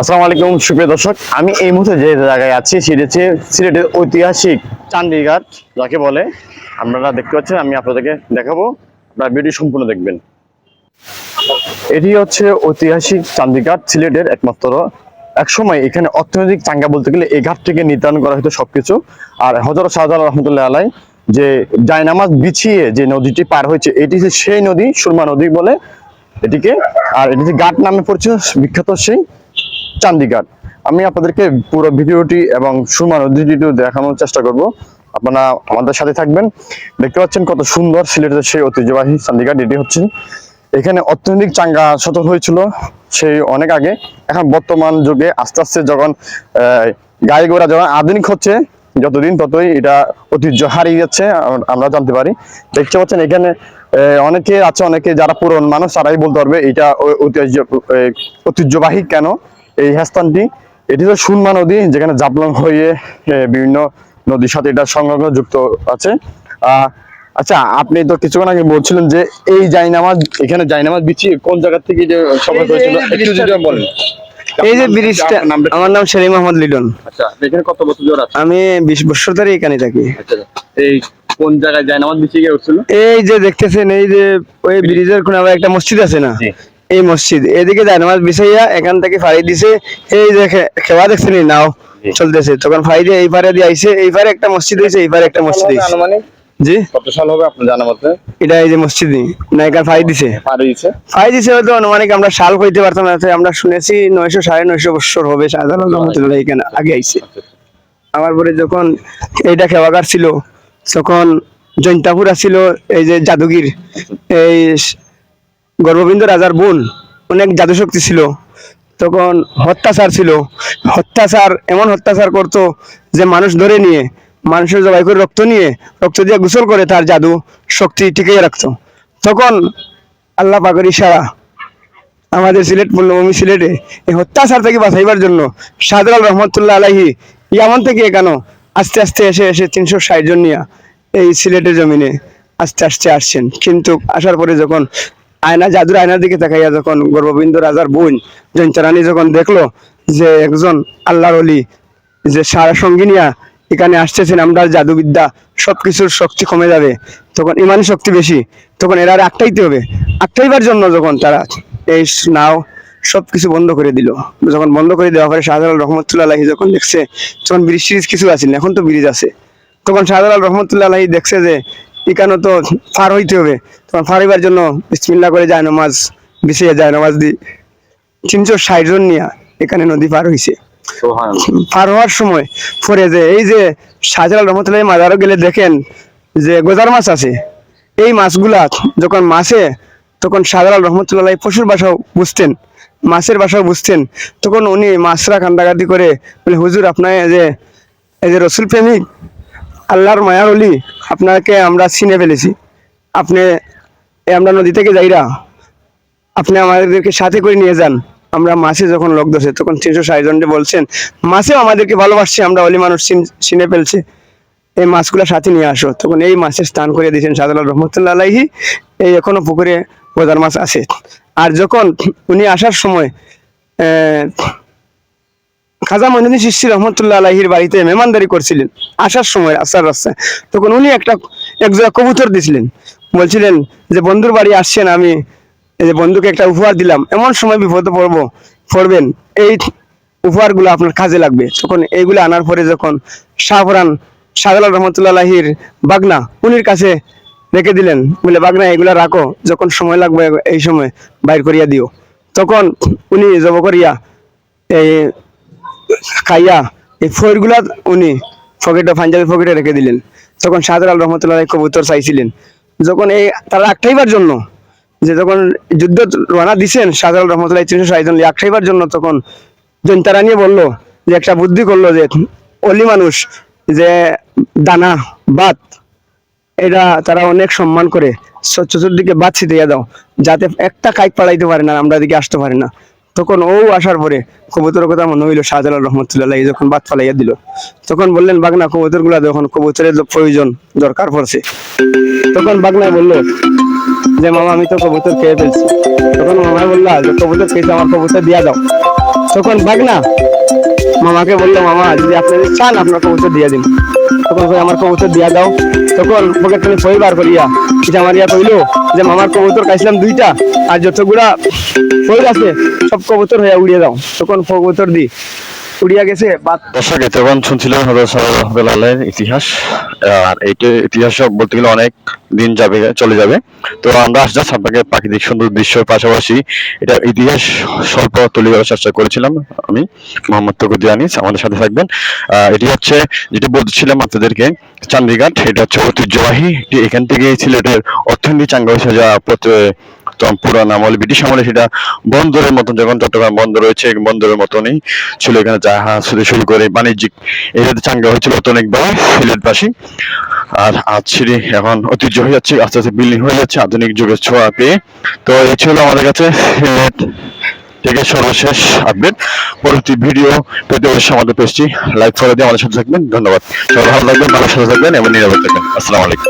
আসসালামু আলাইকুম, সুপ্রিয় দর্শক। আমি এই মুহূর্তে যে জায়গায় আছি, সেটা হচ্ছে সিলেটের ঐতিহাসিক চান্দিঘাট যাকে বলে। আপনারা দেখতে পাচ্ছেন, আমি আপনাদেরকে দেখাবো। আপনারা ভিডিও সম্পূর্ণ দেখবেন। এটি হচ্ছে ঐতিহাসিক চান্দিঘাট সিলেটের একমাত্র এক সময় এখানে অর্থনৈতিক চাঙ্গা বলতে গেলে এই ঘাট থেকে নির্ধারণ করা হতো সবকিছু। আর হজরত শাহজালাল রহমতুল্লাহ আলাই যে জায়নামাজ বিছিয়ে যে নদীটি পার হয়েছে, এটি সেই নদী, সুরমা নদী বলে এটিকে। আর এটি ঘাট নামে পরিচিত, বিখ্যাত সেই চান্দিঘাট আমি আপনাদেরকে পুরো ভিডিওটি এবং সুরমা নদীটি দেখানোর চেষ্টা করব। আপনারা আমাদের সাথে থাকবেন। দেখতে পাচ্ছেন কত সুন্দর সিলেটের সেই ঐতিহ্যবাহী চান্দিঘাট এটি হচ্ছে। এখানে অর্থনৈতিক চাঙ্গা সতর হয়েছিল সেই অনেক আগে। এখন বর্তমান যুগে আস্তে আস্তে যখন গাড়ি ঘোড়া যখন আধুনিক হচ্ছে, যতদিন ততই এটা ঐতিহ্য হারিয়ে যাচ্ছে আমরা জানতে পারি। দেখতে পাচ্ছেন এখানে অনেকে আছে, অনেকে যারা পুরন মানুষ, তারাই বলতে পারবে এটা ঐতিহ্য ঐতিহ্যবাহী কেন? এই স্থানটি এটি হলো সুনমা নদী যেখানে জাপলং হয়ে বিভিন্ন নদীর সাথে এটা সংলগ্ন যুক্ত আছে। আচ্ছা আপনি তো কিছুক্ষণ আগে বলছিলেন যে এই জাইনামাজ এখানে জাইনামাজ বিছিয়ে কোন জায়গা থেকে যে এই যে একটু ব্রিজটা যদি বলেন। এই যে ব্রিজটা আমার নাম সেলিম আহমদ লিটন। আচ্ছা এখানে কত বছর ধরে আছেন? আমি বিশ বছর ধরে এখানে থাকি। আচ্ছা এই কোন জায়গায় জাইনামাজ বিছিয়ে গিয়ে উঠছিল? এই যে দেখতেছেন এই যে ওই ব্রিজের কোন আবার একটা মসজিদ আছে না। এই মসজিদ। এদিকে জায়নামাজ বিছাইয়া এখান থেকে ফাড়ি দিছে এই যে খে- খেওয়া দেখছেন নাও চলতেছে। তখন ফাড়ি দিয়ে এই পারে দিয়ে আইছে এই পারে একটা মসজিদ হয়েছে এই পারে একটা মসজিদ হয়েছে আনুমানিক? জি? কত সাল হবে আপনার জানা মতে? এটা এই যে মসজিদ না এখানে দিছে। পার হয়েছে ফাড়ি দিছে হয়তো অনুমানিক আমরা সাল কইতে পারতাম না তাই আমরা শুনেছি নয়শো সাড়ে নয়শো বছর হবে শাহজালাল রহমতুল্লাহ এখানে আগে আইছে। আমার পরে যখন এইটা খেওয়াগার ছিল তখন জৈন্তাপুর আছিল এই যে জাদুগির এই গর্ববিন্দ রাজার বোন, অনেক জাদুশক্তি ছিল। তখন হত্যাচার ছিল। হত্যাচার, এমন হত্যাচার করতো যে মানুষ ধরে নিয়ে, মানুষের জবাই করে রক্ত নিয়ে, রক্ত দিয়ে গোসল করে তার জাদু শক্তি টিকিয়ে রাখতো। তখন আল্লাহ পাকের ইশারা আমাদের সিলেট পূর্ণভূমি সিলেটে এই অত্যাচার থেকে বাঁচাইবার জন্য শাহজালাল রহমতুল্লাহ আলাহি ইয়ামন থেকে কেন আস্তে আস্তে এসে এসে তিনশো ষাট জন নিয়ে এই সিলেটের জমিনে আস্তে আস্তে আসছেন। কিন্তু আসার পরে যখন আয়না জাদুর আয়নার দিকে তাকাইয়া যখন গর্ববিন্দ রাজার বোন জয়ন্তরানী যখন দেখল যে একজন আল্লাহর অলি যে সারা সঙ্গিনিয়া এখানে আসতেছেন আমরা জাদুবিদ্যা সবকিছুর শক্তি কমে যাবে তখন ইমানি শক্তি বেশি তখন এরা আর আটকাইতে হবে আটকাইবার জন্য যখন তারা এই নাও সবকিছু বন্ধ করে দিল। যখন বন্ধ করে দেওয়া পরে শাহজালাল রহমতুল্লাহ আলাহি যখন দেখছে তখন ব্রিজ সিরিজ কিছু আছিল না, এখন তো ব্রিজ আছে তখন শাহজালাল রহমতুল্লাহ আলাহি দেখছে যে এখানে তো ফার হইতে হবে। তখন ফার হইবার জন্য বিসমিল্লা করে যায় নমাজ বিছিয়ে যায় নমাজ দি। তিনশো ষাট জন নিয়ে এখানে নদী পার হইছে। পার হওয়ার সময় পরে যে এই যে শাহজালাল রহমতুল্লাহ মাজারও গেলে দেখেন যে গোজার মাছ আছে। এই মাছগুলা যখন মাছে তখন শাহজালাল রহমতুল্লাহ পশুর বাসাও বুঝতেন মাছের বাসাও বুঝতেন। তখন উনি মাছরা কান্দাকাটি করে বলে হুজুর আপনার যে এই যে রসুল প্রেমিক আল্লাহর মায়ার অলি আপনাকে আমরা চিনে ফেলেছি। আপনি আমরা নদী থেকে যাইরা, আপনি আমাদেরকে সাথে করে নিয়ে যান। আমরা মাছে যখন লোক ধরছে, তখন তিনশো ষাট বলছেন, মাছেও আমাদেরকে ভালোবাসছে, আমরা অলি মানুষ চিনে ফেলছে। এই মাছগুলো সাথে নিয়ে আসো। তখন এই মাছের স্নান করে দিয়েছেন সাদাল রহমতুল্লাহ আলাইহি। এই এখনও পুকুরে গোদার মাছ আছে। আর যখন উনি আসার সময় খাজা মইনুদ্দিন শিষ্যি রহমতুল্লাহ আলাহির বাড়িতে মেহমানদারি করছিলেন। আসার সময় আসার রাস্তায়। তখন উনি একটা একজোড়া কবুতর দিছিলেন। বলছিলেন যে, বন্ধুর বাড়ি আসছেন, আমি যে বন্ধুকে একটা উপহার দিলাম। এমন সময় বিপদে পড়ব, পড়বেন। এই উপহারগুলো আপনার কাজে লাগবে। তখন এইগুলো আনার পরে যখন শাহফরান শাহজালাল আলাহির বাগনা উনির কাছে রেখে দিলেন, বলে, বাগনা, এগুলা রাখো। যখন সময় লাগবে, এই সময় বাইর করিয়া দিও। তখন উনি জব করিয়া এই খাইয়া এই ফয়েরগুলা উনি পকেটে পাঞ্জাবি পকেটে রেখে দিলেন। তখন শাহজালাল রহমতুল্লাহ কবুতর চাইছিলেন। যখন এই তারা আটকাইবার জন্য, যে যখন যুদ্ধ রানা দিছেন শাহজালাল রহমতুল্লাহ তিনশো ষাট জন আটকাইবার জন্য, তখন জৈন্তারা নিয়ে বলল, যে একটা বুদ্ধি করল যে অলি মানুষ, যে দানা, বাত, এটা তারা অনেক সম্মান করে চতুর্দিকে বাদ ছিটিয়ে দাও, যাতে একটা কাইক পালাইতে পারে না, আমরা দিকে আসতে পারে না। তখন ও আসার পরে কবুতরের কথা মনে হইল শাহজালাল রহমতুল্লাহ যখন বাদ ফালাইয়া দিল। তখন বললেন, বাগনা কবুতরগুলা যখন কবুতরের প্রয়োজন, দরকার পড়ছে। তখন বাগনা বলল, যে মামা, আমি তো কবুতর খেয়ে ফেলছি। তখন মামা বললা যে কবুতর খেয়েছে, আমার কবুতর দিয়া দাও। তখন বাগনা মামাকে বলল, মামা, যদি আপনি চান, আপনার কবুতর দিয়ে দিন। তখন আমার কবুতর দিয়া দাও। তখন পকেট থেকে ফই বার করিয়া ইয়া কইলো, যে মামার কবুতর খাইছিলাম দুইটা, আর যতগুলা ফই আছে সব কবুতর হয়ে উড়িয়ে দাও তখন কবুতর দি উড়িয়া গেছে, বাদ। দর্শক এতক্ষণ শুনছিলেন হজরত ইতিহাস, আর এইটা ইতিহাস বলতে গেলে অনেক দিন যাবে, চলে যাবে। তো আমরা জাস্ট আপনাকে প্রাকৃতিক সুন্দর দৃশ্যের পাশাপাশি। এটা ইতিহাস স্বল্প তুলে ধরার চেষ্টা করেছিলাম আমি, মোহাম্মদ আনিস, আমাদের সাথে থাকবেন। এটি হচ্ছে, যেটা বলছিলাম আপনাদেরকে, চান্দিঘাট, এটা হচ্ছে ঐতিহ্যবাহী এখান থেকে সিলেটের অর্থনীতি চাঙ্গা হয়েছে, যা পুরান আমলে, ব্রিটিশ আমলে সেটা বন্দরের মতন, যখন চট্টগ্রাম বন্দর রয়েছে বন্দরের মতনই ছিল এখানে জাহাজ থেকে শুরু করে বাণিজ্যিক এরিয়াতে চাঙ্গা হয়েছিল অনেকবার সিলেট পাশে আর আজ সিঁড়ি এখন ঐতিহ্য হয়ে যাচ্ছে, আস্তে আস্তে বিল্ডিং হয়ে যাচ্ছে আধুনিক যুগের ছোঁয়া পেয়ে। তো এই ছিল আমাদের কাছে সিলেট থেকে সর্বশেষ আপডেট। পরবর্তী ভিডিও পেতে অবশ্যই আমাদের পেজটি লাইক করে দিয়ে আমাদের সাথে থাকবেন। ধন্যবাদ। ভালো থাকবেন, ভালো সাথে থাকবেন এবং নিরাপদ থাকবেন। আসসালামু আলাইকুম।